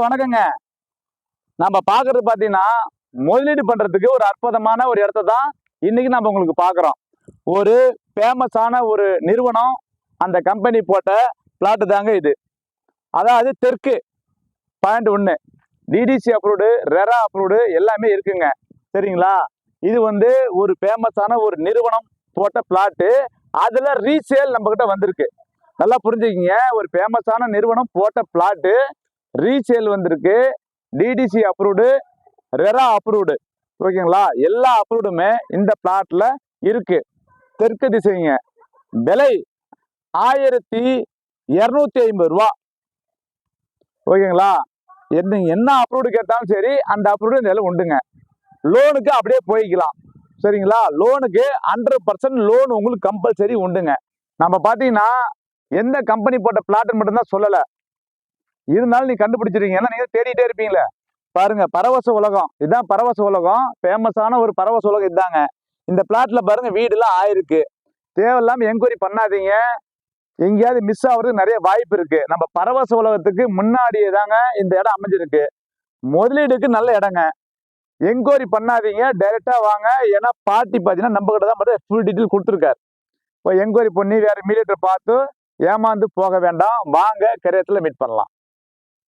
வணக்கங்க. நம்ம பாக்குறது பாத்தீங்கன்னா முதலீடு பண்றதுக்கு ஒரு அற்புதமான ஒரு இடத்த தான் இன்னைக்கு நம்ம உங்களுக்கு பாக்குறோம். ஒரு ஃபேமஸான ஒரு நிறுவனம் அந்த கம்பெனி போட்ட பிளாட் தாங்க இது. அதாவது தெற்கு பாயிண்ட் ஒன்று டிடிசி அப்ரூவ்டு ரெரா அப்ரூவ்டு எல்லாமே இருக்குங்க. சரிங்களா? இது வந்து ஒரு ஃபேமஸான ஒரு நிறுவனம் போட்ட பிளாட்டு அதில் ரீசேல் நம்மக்கிட்ட வந்திருக்கு. நல்லா புரிஞ்சுக்கிங்க. ஒரு ஃபேமஸான நிறுவனம் போட்ட பிளாட்டு ரீசேல் வந்திருக்கு. டிடிசி அப்ரூவ்டு ரெரா அப்ரூவ்டு ஓகேங்களா எல்லா அப்ரூவ்டுமே இந்த பிளாட்டில் இருக்கு. தெற்கு திசைங்க. விலை ஆயிரத்தி இரநூத்தி ஐம்பது ரூபா. ஓகேங்களா என்ன என்ன அப்ரூவ்டு கேட்டாலும் சரி அந்த அப்ரூவ்டு இந்த உண்டுங்க. லோனுக்கு அப்படியே போய்க்கலாம். சரிங்களா? லோனுக்கு ஹண்ட்ரட் பர்சன்ட் லோன் உங்களுக்கு கம்பல்சரி உண்டுங்க. நம்ம பார்த்தீங்கன்னா எந்த கம்பெனி போட்ட பிளாட்னு மட்டும்தான் சொல்லலை. இருந்தாலும் நீ கண்டுபிடிச்சிருக்கீங்க ஏன்னா நீங்க தேடிட்டே இருப்பீங்களே. பாருங்க பரவச உலகம். இதுதான் பரவச உலகம். ஃபேமஸான ஒரு பரவச உலகம் இதாங்க. இந்த பிளாட்ல பாருங்க வீடுலாம் ஆயிருக்கு. தேவையில்லாம என்கொயரி பண்ணாதீங்க. எங்கேயாவது மிஸ் ஆகுறதுக்கு நிறைய வாய்ப்பு இருக்கு. நம்ம பரவச உலகத்துக்கு முன்னாடியே தாங்க இந்த இடம் அமைஞ்சிருக்கு. முதலீடுக்கு நல்ல இடங்க. என்கொயரி பண்ணாதீங்க. டைரெக்டா வாங்க. ஏன்னா பார்ட்டி பார்த்தீங்கன்னா நம்ம கிட்ட தான் மட்டும் ஃபுல் டீட்டெயில் கொடுத்துருக்காரு. இப்போ என்கொயரி பண்ணி வேற மீடியேட்டர் பார்த்து ஏமாந்து போக வேண்டாம். வாங்க கரையத்தில் மீட் பண்ணலாம்.